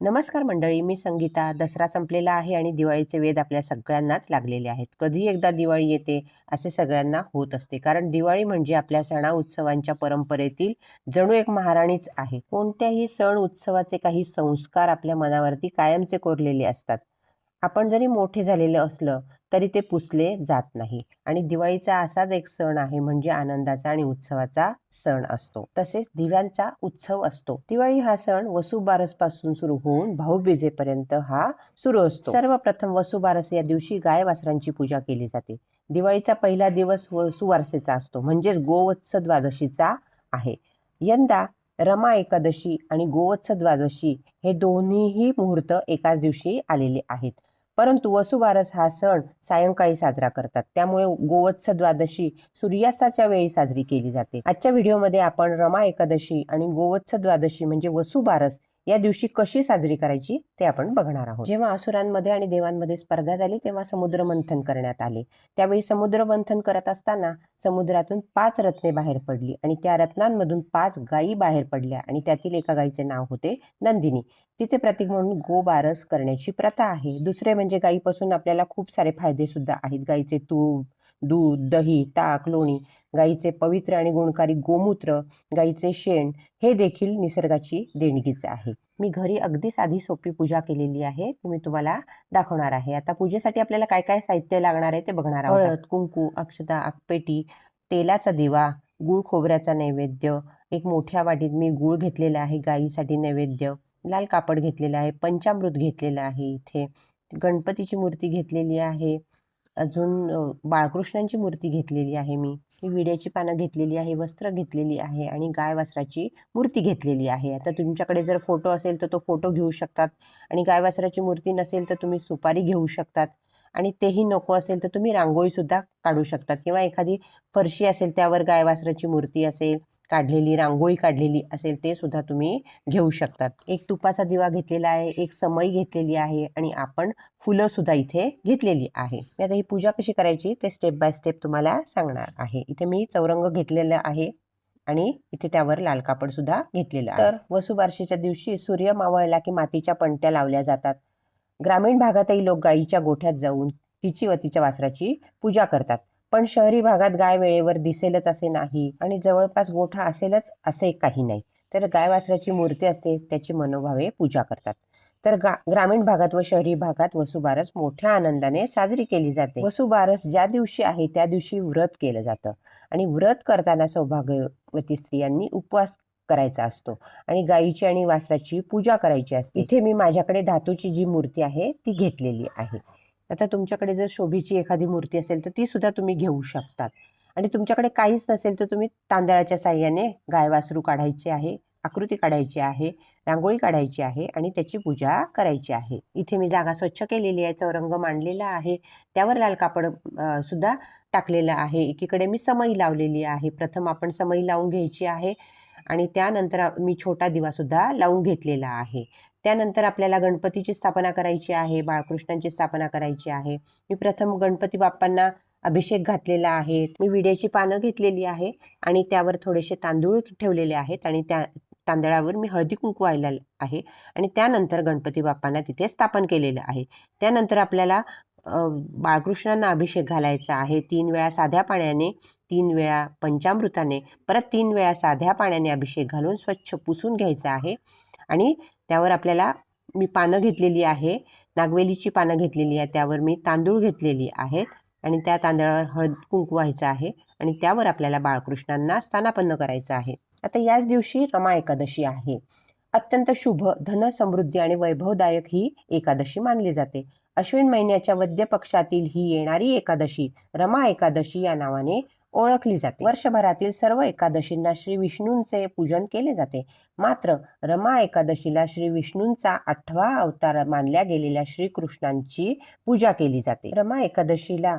नमस्कार मंडळी मी संगीता. दसरा संपलेला आहे आणि दिवाळीचे वेध आपल्या सगळ्यांनाच लागलेले आहेत. कधी एकदा दिवाळी येते असे सगळ्यांना होत असते. कारण दिवाळी म्हणजे आपल्या सणा उत्सवांच्या परंपरेतील जणू एक महाराणीच आहे. कोणत्याही सण उत्सवाचे काही संस्कार आपल्या मनावरती कायमचे कोरलेले असतात. आपण जरी मोठे झालेलं असलं तरी ते पुसले जात नाही. आणि दिवाळीचा असाच एक सण आहे म्हणजे आनंदाचा आणि उत्सवाचा सण असतो. तसेच दिव्यांचा उत्सव असतो. दिवाळी हा सण वसुबारसपासून सुरू होऊन भाऊबीजेपर्यंत हा सुरू असतो. सर्वप्रथम वसुबारस या दिवशी गाय वासरांची पूजा केली जाते. दिवाळीचा पहिला दिवस वसुवारसेचा असतो म्हणजेच गोवत्स द्वादशीचा आहे. यंदा रमा एकादशी आणि गोवत्स द्वादशी हे दोन्हीही मुहूर्त एकाच दिवशी आलेले आहेत. परंतु वसुबारस हा सण सायंकाळी साजरा करतात. त्यामुळे गोवत्स द्वादशी सूर्यास्ताच्या वेळी साजरी केली जाते. आजच्या व्हिडिओमध्ये आपण रमा एकादशी आणि गोवत्स द्वादशी म्हणजे वसुबारस या दिवशी कशी साजरी करायची ते आपण बघणार आहोत. जेव्हा असुरांमध्ये आणि देवांमध्ये स्पर्धा झाली तेव्हा समुद्र मंथन करण्यात आले. त्यावेळी समुद्र मंथन करत असताना समुद्रातून पाच रत्ने बाहेर पडली आणि त्या रत्नांमधून पाच गायी बाहेर पडल्या आणि त्यातील एका गायीचे नाव होते नंदिनी. तिचे प्रतीक म्हणून गोबारस करण्याची प्रथा आहे. दुसरे म्हणजे गायीपासून आपल्याला खूप सारे फायदे सुद्धा आहेत. गायीचे तूप दूध दही ताक लोणी गाईचे पवित्र आणि गुणकारी गोमूत्र गाईचे शेण हे देखील निसर्गाची देणगीच आहे. मी घरी अगदी साधी सोपी पूजा केलेली आहे. मी तुम्हाला दाखवणार आहे. आता पूजेसाठी आपल्याला काय काय साहित्य लागणार आहे ते बघणार आहोत. हळद कुंकू अक्षता आगपेटी तेलाचा दिवा गुळ खोबऱ्याचा नैवेद्य एक मोठ्या वाटीत मी गुळ घेतलेला आहे गाईसाठी नैवेद्य लाल कापड घेतलेलं आहे पंचामृत घेतलेलं आहे इथे गणपतीची मूर्ती घेतलेली आहे. अजून बाळकृष्णांची मूर्ती घेतलेली आहे मी. विड्याची पानं घेतलेली आहे वस्त्र घेतलेली आहे आणि गाय वासराची मूर्ती घेतलेली आहे. आता तुमच्याकडे जर फोटो असेल तर तो फोटो घेऊ शकतात आणि गाय वासराची मूर्ती नसेल तर तुम्ही सुपारी घेऊ शकतात आणि तेही नको असेल तर तुम्ही रांगोळीसुद्धा काढू शकतात किंवा एखादी फरशी असेल त्यावर गाय वासराची मूर्ती असेल काढलेली रांगोळी काढलेली असेल ते सुद्धा तुम्ही घेऊ शकतात. एक तुपाचा दिवा घेतलेला आहे एक समई घेतलेली आहे आणि आपण फुलं सुद्धा इथे घेतलेली आहे. मी आता ही पूजा कशी करायची ते स्टेप बाय स्टेप तुम्हाला सांगणार आहे. इथे मी चौरंग घेतलेलं आहे आणि इथे त्यावर लाल कापड सुद्धा घेतलेलं आहे. तर वसुबारशीच्या दिवशी सूर्य मावळला की मातीच्या पणत्या लावल्या जातात. ग्रामीण भागातही लोक गायीच्या गोठ्यात जाऊन तिची व तिच्या वासराची पूजा करतात. पण शहरी भागात गाय वेळेवर दिसेलच असे नाही आणि जवळपास गोठा असेलच असे काही नाही. तर गाय वासराची मूर्ती असते त्याची मनोभावे पूजा करतात. तर गा ग्रामीण भागात व शहरी भागात वसुबारस मोठ्या आनंदाने साजरी केली जाते. वसुबारस ज्या दिवशी आहे त्या दिवशी व्रत केलं जातं. आणि व्रत करताना सौभाग्यवती स्त्रियांनी उपवास करायचा असतो आणि गायीची आणि वासराची पूजा करायची असते. इथे मी माझ्याकडे धातूची जी मूर्ती आहे ती घेतलेली आहे. आता तुमच्याकडे जर शोभीची एखादी मूर्ती असेल तर ती सुद्धा तुम्ही घेऊ शकतात. आणि तुमच्याकडे काहीच नसेल तर तुम्ही तांदळाच्या साह्याने गाय वासरू काढायची आहे आकृती काढायची आहे रांगोळी काढायची आहे आणि त्याची पूजा करायची आहे. इथे मी जागा स्वच्छ केलेली आहे चौरंग मांडलेला आहे त्यावर लाल कापड सुद्धा टाकलेलं आहे. एकीकडे मी समई लावलेली आहे प्रथम आपण समई लावून घ्यायची आहे आणि त्यानंतर मी छोटा दिवासुद्धा लावून घेतलेला आहे. त्यानंतर आपल्याला गणपतीची स्थापना करायची आहे बाळकृष्णांची स्थापना करायची आहे. मी प्रथम गणपती बाप्पांना अभिषेक घातलेला आहे. मी विड्याची पानं घेतलेली आहे आणि त्यावर थोडेसे तांदूळ ठेवलेले आहेत आणि त्या तांदळावर मी हळदी कुंकू आहे आणि त्यानंतर गणपती बाप्पांना तिथे स्थापन केलेलं आहे. त्यानंतर आपल्याला बाळकृष्णांना अभिषेक घालायचा आहे. तीन वेळा साध्या पाण्याने तीन वेळा पंचामृताने परत तीन वेळा साध्या पाण्याने अभिषेक घालून स्वच्छ पुसून घ्यायचा आहे. आणि त्यावर आपल्याला मी पानं घेतलेली आहे. नागवेलीची पानं घेतलेली आहे. त्यावर मी तांदूळ घेतलेली आहेत. आणि त्या तांदळावर हळद कुंकू व्हायचं आहे. आणि त्यावर आपल्याला बाळकृष्णांना स्थानापन्न करायचं आहे. आता याच दिवशी रमा एकादशी आहे. अत्यंत शुभ धन समृद्धी आणि वैभवदायक ही एकादशी मानली जाते. अश्विन महिन्याच्या वद्य पक्षातील ही येणारी एकादशी रमा एकादशी या नावाने ओळखली जाते. वर्षभरातील सर्व एकादशींना श्री विष्णूंचे पूजन केले जाते. मात्र रमा एकादशीला श्री विष्णूंचा आठवा अवतार मानल्या गेलेल्या श्रीकृष्णांची पूजा केली जाते. रमा एकादशीला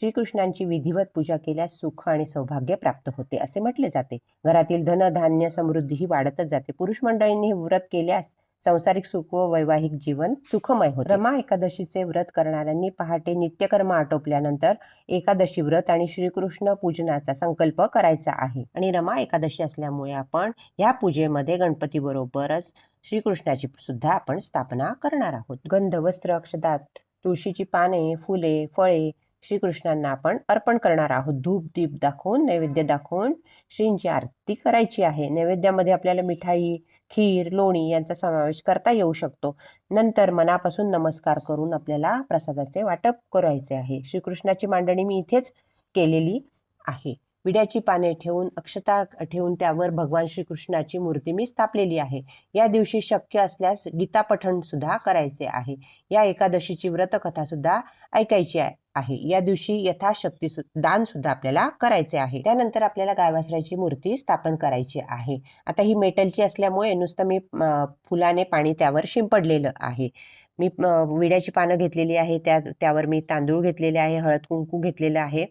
श्रीकृष्णांची विधिवत पूजा केल्यास सुख आणि सौभाग्य प्राप्त होते असे म्हटले जाते. घरातील धन धान्य समृद्धी ही वाढतच जाते. पुरुष मंडळींनी व्रत केल्यास संसारिक सुख व वैवाहिक जीवन सुखमय होते. रमा एकादशीचे व्रत करणाऱ्यांनी पहाटे नित्यकर्म आटोपल्यानंतर एकादशी व्रत आणि श्रीकृष्ण पूजनाचा संकल्प करायचा आहे. आणि रमा एकादशी असल्यामुळे आपण या पूजेमध्ये गणपती बरोबरच श्रीकृष्णाची सुद्धा आपण स्थापना करणार आहोत. गंध वस्त्र अक्षदात तुळशीची पाने फुले फळे श्रीकृष्णांना आपण अर्पण करणार आहोत. धूप दीप दाखवून नैवेद्य दाखवून श्रींची आरती करायची आहे. नैवेद्यामध्ये आपल्याला मिठाई खीर लोणी यांचा समावेश करता येऊ शकतो. नंतर मनापासून नमस्कार करून आपल्याला प्रसादाचे वाटप करायचे आहे. श्रीकृष्णाची मांडणी मी इथेच केलेली आहे. विड्याची पाने ठेवून अक्षता ठेवून त्यावर भगवान श्रीकृष्णाची मूर्ती मी स्थापलेली आहे. या दिवशी शक्य असल्यास गीता पठण सुद्धा करायचे आहे. या एकादशीची व्रतकथा सुद्धा ऐकायची आहे. आहे या दिवशी यथाशक्ती सु दान सुद्धा आपल्याला करायचे आहे. त्यानंतर आपल्याला गायवासराची मूर्ती स्थापन करायची आहे. आता ही मेटलची असल्यामुळे नुसतं मी फुलाने पाणी त्यावर शिंपडलेलं आहे. मी विड्याची पानं घेतलेली आहे त्या त्यावर मी तांदूळ घेतलेले आहे हळद कुंकू घेतलेलं आहे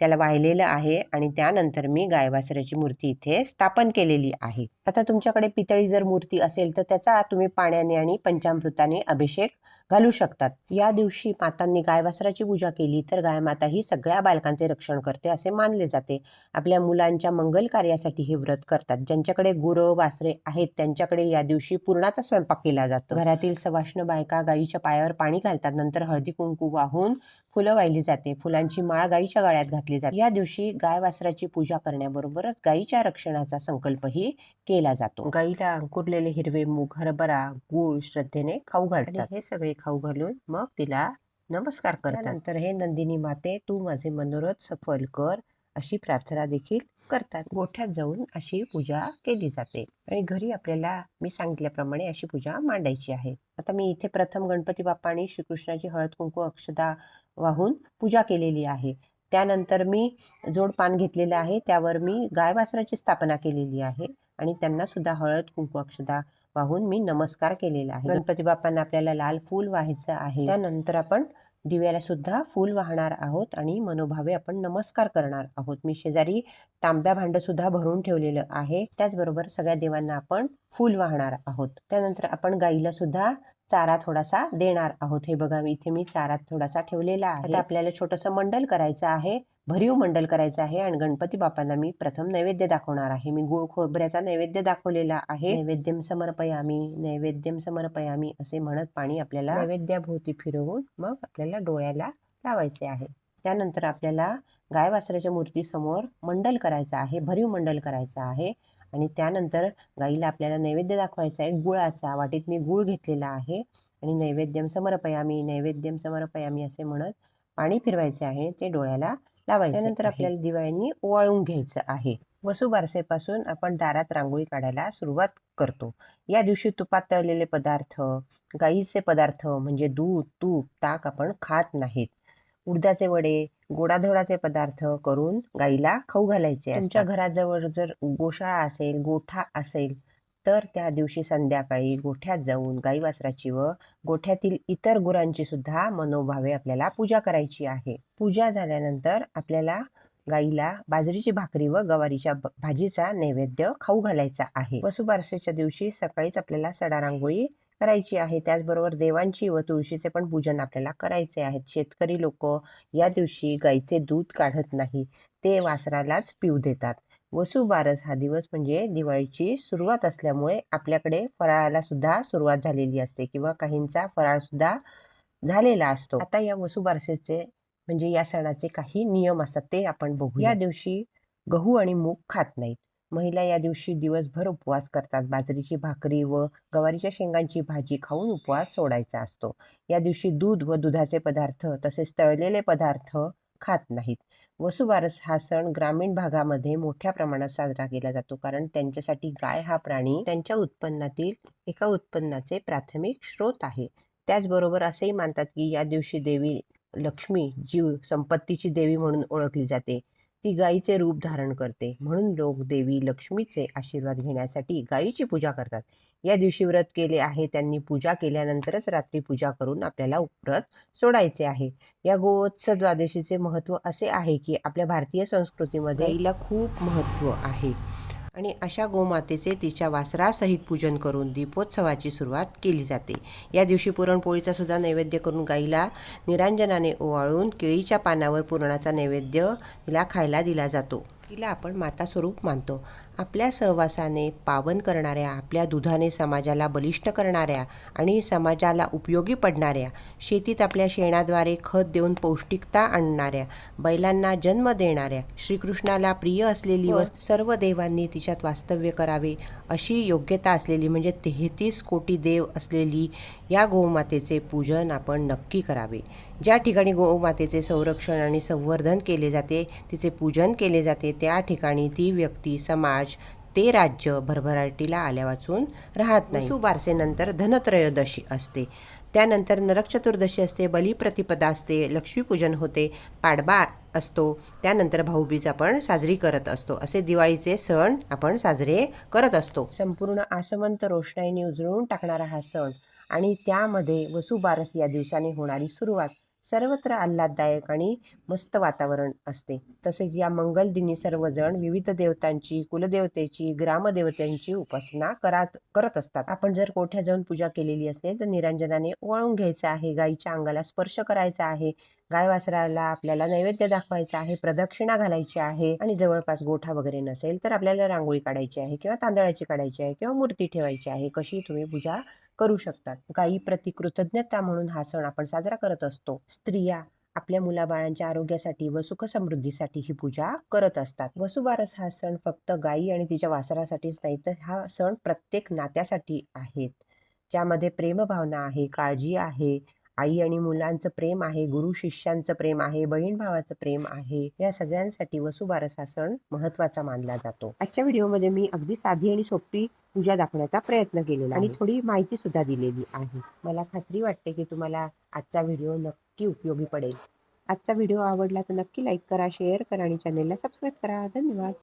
त्याला वाहिलेलं आहे आणि त्यानंतर मी गायवासराची मूर्ती इथे स्थापन केलेली आहे. आता तुमच्याकडे पितळी जर मूर्ती असेल तर त्याचा तुम्ही पाण्याने आणि पंचामृताने अभिषेक घालू शकतात. या दिवशी मातांनी गायवासराची पूजा केली तर गायमाता ही सगळ्या बालकांचे रक्षण करते असे मानले जाते. आपल्या मुलांच्या मंगल कार्यासाठी हे व्रत करतात. ज्यांच्याकडे गुरं वासरे आहेत त्यांच्याकडे या दिवशी पूर्णाचा स्वयंपाक केला जातो. घरातील सवाष्ण बायका गायीच्या पायावर पाणी घालतात. नंतर हळदी कुंकू वाहून फुलं वाहिली जाते. फुलांची माळ गायीच्या गळ्यात घातली जाते. या दिवशी गाय वासराची पूजा करण्याबरोबरच गायीच्या रक्षणाचा संकल्पही केला जातो. गायीला अंकुरलेले हिरवे मूग हरभरा गूळ श्रद्धेने खाऊ घालतात. हे सगळे खाऊ घालून मग तिला नमस्कार करतात. नंतर हे नंदिनी माते तू माझे मनोरथ सफल कर अशी प्रार्थना देखील करतात. गोठ्यात जाऊन अशी पूजा केली जाते. आणि घरी आपल्याला मी सांगितल्याप्रमाणे अशी पूजा मांडायची आहे. आता मी इथे प्रथम गणपती बाप्पा आणि श्रीकृष्णाची हळद कुंकू अक्षदा वाहून पूजा केलेली आहे. त्यानंतर मी जोड पान घेतलेलं आहे. त्यावर मी गाय वासराची स्थापना केलेली आहे. आणि त्यांना सुद्धा हळद कुंकू अक्षदा वाहून मी नमस्कार केलेला आहे. गणपती बाप्पांना आपल्याला लाल फूल व्हायचं आहे. त्यानंतर आपण दिव्याला सुद्धा फूल वाहणार आहोत आणि मनोभावे आपण नमस्कार करणार आहोत. मी शेजारी तांब्या भांड सुद्धा भरून ठेवलेलं आहे. त्याचबरोबर सगळ्या देवांना आपण फूल वाहणार आहोत. त्यानंतर आपण गाईला सुद्धा चारा थोडासा देणार आहोत. हे बघा मी इथे मी चारा थोडासा ठेवलेला आहे. आपल्याला छोटंसं मंडल करायचं आहे. भरीव मंडल करायचं आहे आणि गणपती बाप्पांना मी प्रथम नैवेद्य दाखवणार आहे. मी गुळ खोबऱ्याचा नैवेद्य दाखवलेला आहे. नैवेद्यम समर्पयामी नैवेद्यम समर्पयामी असे म्हणत पाणी आपल्याला नैवेद्याभोवती फिरवून मग आपल्याला डोळ्याला लावायचे आहे. त्यानंतर आपल्याला गाय वासराच्या मूर्तीसमोर मंडल करायचं आहे भरीव मंडल करायचं आहे आणि त्यानंतर गाईला आपल्याला नैवेद्य दाखवायचा आहे गुळाचा. वाटीत मी गुळ घेतलेला आहे आणि नैवेद्यम समर्पयामी नैवेद्यम समर्पयामी असे म्हणत पाणी फिरवायचे आहे. ते डोळ्याला लावायचे त्यानंतर आपल्याला दिवाळींनी ओवाळून घ्यायचं आहे. वसुबारसेपासून आपण दारात रांगोळी काढायला सुरुवात करतो. या दिवशी तुपात तळलेले पदार्थ गाईचे पदार्थ म्हणजे दूध तूप ताक आपण खात नाहीत. उडदाचे वडे गोडाधोडाचे पदार्थ करून गाईला खाऊ घालायचे तुमच्या घराजवळ जर गोशाळा असेल गोठा असेल तर त्या दिवशी संध्याकाळी गोठ्यात जाऊन गाई वासराची व गोठ्यातील इतर गुरांची सुद्धा मनोभावे आपल्याला पूजा करायची आहे. पूजा झाल्यानंतर आपल्याला गाईला बाजरीची भाकरी व गवारीच्या भाजीचा नैवेद्य खाऊ घालायचा आहे. वसुबारसेच्या दिवशी सकाळीच आपल्याला सडा रांगोळी करायची आहे. त्याचबरोबर देवांची व तुळशीचे पण पूजन आपल्याला करायचे आहेत शेतकरी लोक या दिवशी गाईचे दूध काढत नाही ते वासरालाच पिऊ देतात. वसुबारस हा दिवस म्हणजे दिवाळीची सुरुवात असल्यामुळे आपल्याकडे फराळाला सुद्धा सुरुवात झालेली असते किंवा काहींचा फराळ सुद्धा झालेला असतो. आता या वसुबारसेचे म्हणजे या सणाचे काही नियम असतात ते आपण बघू या दिवशी गहू आणि मूग खात नाहीत. महिला या दिवशी दिवसभर उपवास करतात. बाजरीची भाकरी व गवारीच्या शेंगांची भाजी खाऊन उपवास सोडायचा असतो. या दिवशी दूध व दुधाचे पदार्थ तसेच तळलेले पदार्थ खात नाहीत. वसुबारस हा सण ग्रामीण भागामध्ये मोठ्या प्रमाणात साजरा केला जातो कारण त्यांच्यासाठी गाय हा प्राणी त्यांच्या उत्पन्नातील एका उत्पन्नाचे प्राथमिक स्रोत आहे. त्याचबरोबर असेही मानतात की या दिवशी देवी लक्ष्मी जीव संपत्तीची देवी म्हणून ओळखली जाते. ती गायीचे रूप धारण करते. म्हणून लोक देवी लक्ष्मीचे आशीर्वाद घेण्यासाठी गायीची पूजा करतात. या दिवशी व्रत केले आहे. त्यांनी पूजा केल्यानंतरच रात्री पूजा करून आपल्याला व्रत सोडायचे आहे. या गोवत्स द्वादशीचे महत्त्व असे आहे की आपल्या भारतीय संस्कृतीमध्ये गाईला खूप महत्त्व आहे. आणि अशा गोमातेचे तिच्या वासरासहित पूजन करून दीपोत्सवाची सुरुवात केली जाते. या दिवशी पुरणपोळीचा सुद्धा नैवेद्य करून गाईला निरांजनाने ओवाळून केळीच्या पानावर पुरणाचा नैवेद्य तिला खायला दिला जातो. तिला आपण माता स्वरूप मानतो. आपल्या सहवासाने पावन करणाऱ्या आपल्या दुधाने समाजाला बलिष्ठ करणाऱ्या आणि समाजाला उपयोगी पडणाऱ्या शेतीत आपल्या शेणाद्वारे खत देऊन पौष्टिकता आणणाऱ्या बैलांना जन्म देणाऱ्या श्रीकृष्णाला प्रिय असलेली व सर्व देवांनी तिच्यात वास्तव्य करावे अशी योग्यता असलेली म्हणजे तेहतीस कोटी देव असलेली या गोमातेचे पूजन आपण नक्की करावे. ज्या ठिकाणी गोमातेचे संरक्षण आणि संवर्धन केले जाते तिचे पूजन केले जाते त्या ठिकाणी ती व्यक्ती समाज ते राज्य भरभराटीला आल्या वाचून राहत नाही. सुबारसेनंतर धनत्रयोदशी असते. त्यानंतर नरक चतुर्दशी असते बलिप्रतिपदा असते लक्ष्मीपूजन होते पाडबा असतो त्यानंतर भाऊबीज आपण साजरी करत असतो. असे दिवाळीचे सण आपण साजरे करत असतो. संपूर्ण आसमंत रोषणाईने उजळून टाकणारा हा सण आणि त्यामध्ये वसुबारस या दिवसाने होणारी सुरुवात सर्वत्र आल्हाददायक आणि मस्त वातावरण असते. तसेच या मंगलदिनी सर्वजण विविध देवतांची कुलदेवतेची ग्रामदेवतांची उपासना करात करत असतात. आपण जर कोठ्या जाऊन पूजा केलेली असेल तर निरंजनाने वळून घ्यायचं आहे. गाईच्या अंगाला स्पर्श करायचा आहे. गाय वासराला आपल्याला नैवेद्य दाखवायचा आहे प्रदक्षिणा घालायची आहे. आणि जवळपास गोठा वगैरे नसेल तर आपल्याला रांगोळी काढायची आहे किंवा तांदळाची काढायची आहे किंवा मूर्ती ठेवायची आहे. कशी तुम्ही पूजा करू शकतात. गायी प्रति कृतज्ञता म्हणून हा सण आपण साजरा करत असतो. स्त्रिया आपल्या मुलाबाळांच्या आरोग्यासाठी व सुखसमृद्धीसाठी ही पूजा करत असतात. वसुबारस हा सण फक्त गायी आणि तिच्या वासरासाठीच नाही तर हा सण प्रत्येक नात्यासाठी आहेत. ज्यामध्ये प्रेमभावना आहे काळजी आहे आई आणि मुलांचं प्रेम आहे गुरु शिष्यांचं प्रेम आहे बहीण भावाचं प्रेम आहे या सगळ्यांसाठी वसुबारस सण महत्त्वाचा मानला जातो. आजच्या व्हिडिओमध्ये मी अगदी साधी आणि सोपी पूजा दाखवण्याचा प्रयत्न केलेला आणि थोडी माहिती सुद्धा दिलेली आहे. मला खात्री वाटते की तुम्हाला आजचा व्हिडिओ नक्की उपयोगी पडेल. आजचा व्हिडिओ आवडला तर नक्की लाईक करा शेअर करा आणि चॅनेलला सबस्क्राईब करा. धन्यवाद.